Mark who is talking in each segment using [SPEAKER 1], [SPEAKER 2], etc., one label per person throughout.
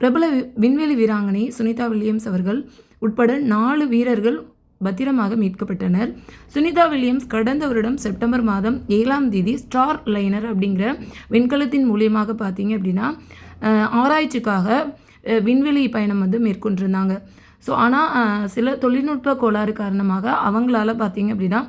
[SPEAKER 1] பிரபல வி- விண்வெளி வீராங்கனை சுனிதா வில்லியம்ஸ் அவர்கள் உட்பட நாலு வீரர்கள் பத்திரமாக மீட்கப்பட்டனர். சுனிதா வில்லியம்ஸ் கடந்த வருடம் செப்டம்பர் மாதம் ஏழாம் தேதி ஸ்டார் லைனர் அப்படிங்கிற விண்கலத்தின் மூலியமாக பார்த்தீங்க அப்படின்னா ஆராய்ச்சிக்காக விண்வெளி பயணம் வந்து மேற்கொண்டிருந்தாங்க. ஸோ ஆனால் சில தொழில்நுட்ப கோளாறு காரணமாக அவங்களால பார்த்தீங்க அப்படின்னா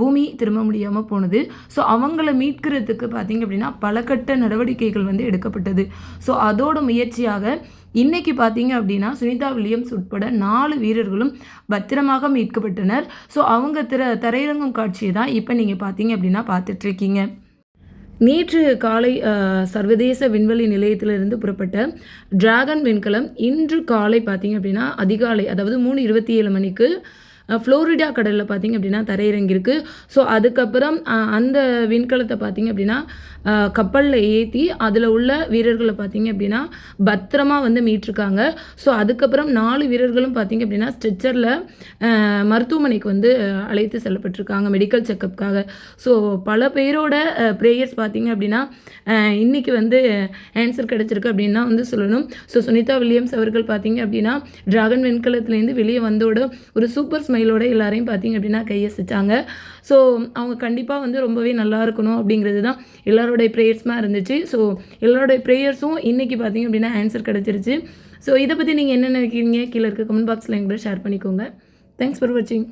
[SPEAKER 1] பூமி திரும்ப முடியாமல் போனது. ஸோ அவங்கள மீட்கிறதுக்கு பார்த்தீங்க அப்படின்னா பல கட்ட நடவடிக்கைகள் வந்து எடுக்கப்பட்டது. ஸோ அதோட முயற்சியாக இன்னைக்கு பார்த்தீங்க அப்படின்னா சுனிதா வில்லியம்ஸ் உட்பட நாலு வீரர்களும் பத்திரமாக மீட்கப்பட்டனர். ஸோ அவங்க திர தரையிறங்கும் காட்சியை தான் இப்போ நீங்கள் பார்த்தீங்க அப்படின்னா பார்த்துட்ருக்கீங்க நேற்று காலை சர்வதேச விண்வெளி நிலையத்திலிருந்து புறப்பட்ட டிராகன் விண்கலம் இன்று காலை பார்த்தீங்க அப்படின்னா அதிகாலை அதாவது மூணு இருபத்தி ஏழு மணிக்கு ஃப்ளோரிடா கடலில் பார்த்தீங்க அப்படின்னா தரையிறங்கியிருக்கு ஸோ அதுக்கப்புறம் அந்த விண்கலத்தை பார்த்தீங்க அப்படின்னா கப்பலில் ஏற்றி அதில் உள்ள வீரர்களை பார்த்தீங்க அப்படின்னா பத்திரமா வந்து மீட்டிருக்காங்க. ஸோ அதுக்கப்புறம் நாலு வீரர்களும் பார்த்தீங்க அப்படின்னா ஸ்ட்ரெச்சரில் மருத்துவமனைக்கு வந்து அழைத்து செல்லப்பட்டிருக்காங்க மெடிக்கல் செக்கப்புக்காக ஸோ பல பேரோட ப்ரேயர்ஸ் பார்த்தீங்க அப்படின்னா இன்றைக்கி இன்னைக்கு வந்து ஆன்சர் கிடச்சிருக்கு அப்படின்னா வந்து சொல்லணும். ஸோ சுனிதா வில்லியம்ஸ் அவர்கள் பார்த்திங்க அப்படின்னா ட்ராகன் வெண்கலத்துலேருந்து வெளியே வந்தோட ஒரு சூப்பர் ஸ்மைலோட எல்லாரையும் பார்த்தீங்க அப்படின்னா கையை கையசிச்சாங்க. ஸோ அவங்க கண்டிப்பாக வந்து ரொம்பவே நல்லா இருக்கணும் அப்படிங்கிறது தான் எல்லாரோடைய ப்ரேயர்ஸ்மாக இருந்துச்சு. ஸோ எல்லாரோடைய ப்ரேயர்ஸும் இன்றைக்கி பார்த்தீங்க அப்படின்னா ஆன்சர் கிடச்சிருச்சு. ஸோ இதை பற்றி நீங்கள் என்ன நினைக்கிறீங்க? கீழே இருக்க கமெண்ட் பாக்ஸில் எங்கூட ஷேர் பண்ணிக்கோங்க. தேங்க்ஸ் ஃபார் வாட்சிங்